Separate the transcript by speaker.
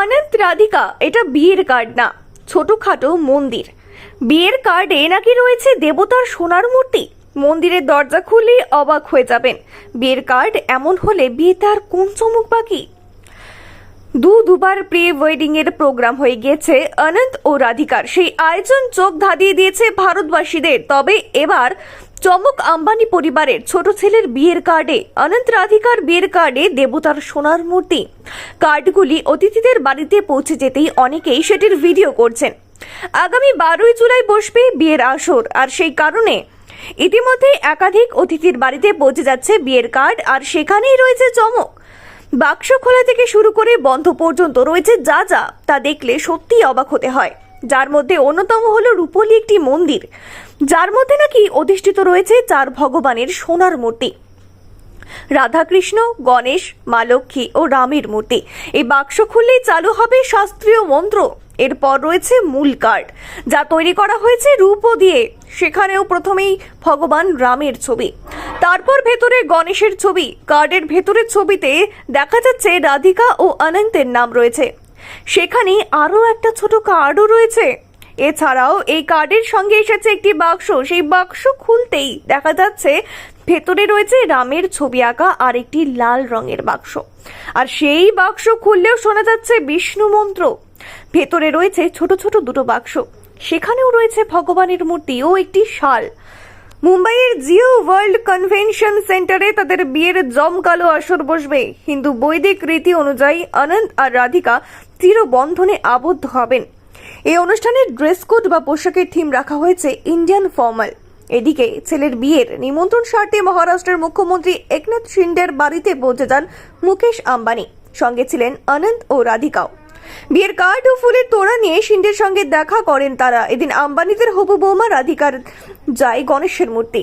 Speaker 1: অনন্ত রাধিকা, এটা বিয়ের কার্ড না, ছোটখাটো মন্দির। বিয়ের কার্ডে নাকি রয়েছে দেবতার সোনার মূর্তি? মন্দিরের দরজা খুললেই অবাক হয়ে যাবেন। বিয়ের কার্ড এমন হলে বিয়েতে আর কোন চমক বাকি? দু দুবার প্রি ওয়েডিং এর প্রোগ্রাম হয়ে গিয়েছে অনন্ত ও রাধিকার। সেই আয়োজন চোখ ধাঁধিয়ে দিয়েছে ভারতবাসীদের। তবে এবার চমক আম্বানি পরিবারের ছোট ছেলের বিয়ের কার্ডে, অনন্ত রাধিকার বিয়ের কার্ডে দেবতার সোনার মূর্তি। কার্ডগুলি অতিথিদের বাড়িতে পৌঁছে যেতেই অনেকেই সেটির ভিডিও করছেন। আগামী বারোই জুলাই বসবে বিয়ের আসর, আর সেই কারণে ইতিমধ্যে একাধিক অতিথির বাড়িতে পৌঁছে যাচ্ছে বিয়ের কার্ড, আর সেখানেই রয়েছে চমক। বাক্স খোলা থেকে শুরু করে বন্ধ পর্যন্ত রয়েছে যা যা, তা দেখলে সত্যিই অবাক হতে হয়। যার মধ্যে অন্যতম হলো রূপলি একটি মন্দির। যার মধ্যে নাকি অধিষ্ঠিত রয়েছে চার ভগবানের সোনার মূর্তি। রাধাকৃষ্ণ, গণেশ, মা লক্ষ্মী ও রামের মূর্তি। এই বাক্স খুললেই চালু হবে শাস্ত্রীয় মন্ত্র। এরপর রয়েছে মূল কার্ড, যা তৈরি করা হয়েছে রূপো দিয়ে। সেখানেও প্রথমেই ভগবান রামের ছবি। তারপর ভেতরে গণেশের ছবি। কার্ডের ভেতরের ছবিতে দেখা যাচ্ছে রাধিকা ও অনন্তের নাম রয়েছে। সেখানে আরও একটা ছোট কার্ডও রয়েছে। এছাড়াও এই কার্ডের সঙ্গে এসেছে একটি বাক্স। সেই বাক্স খুলতেই দেখা যাচ্ছে ভেতরে রয়েছে রামের ছবি আঁকা আর একটি লাল রঙের বাক্স। আর সেই বাক্স খুললেও শোনা যাচ্ছে বিষ্ণু মন্ত্র। ভেতরে রয়েছে ছোট ছোট দুটো বাক্স। সেখানেও রয়েছে ভগবানের মূর্তি ও একটি শাল। মুম্বাইয়ের জিও ওয়ার্ল্ড কনভেনশন সেন্টারে তাদের বিয়ের জমকালো আসর বসবে। হিন্দু বৈদিক রীতি অনুযায়ী অনন্ত আর রাধিকা চিরবন্ধনে আবদ্ধ হবেন। এই অনুষ্ঠানের ড্রেস কোড বা পোশাকের থিম রাখা হয়েছে ইন্ডিয়ান ফর্মাল। এদিকে ছেলের বিয়ের নিমন্ত্রণ স্বার্থে মহারাষ্ট্রের মুখ্যমন্ত্রী একনাথ শিন্ডের বাড়িতে পৌঁছে যান মুকেশ আম্বানি। সঙ্গে ছিলেন অনন্ত ও রাধিকাও। বিয়ের কার্ড ও ফুলের তোড়া নিয়ে শিন্ডের সঙ্গে দেখা করেন তারা। এদিন আম্বানিদের হবু বৌমা রাধিকার যায় গণেশের মূর্তি।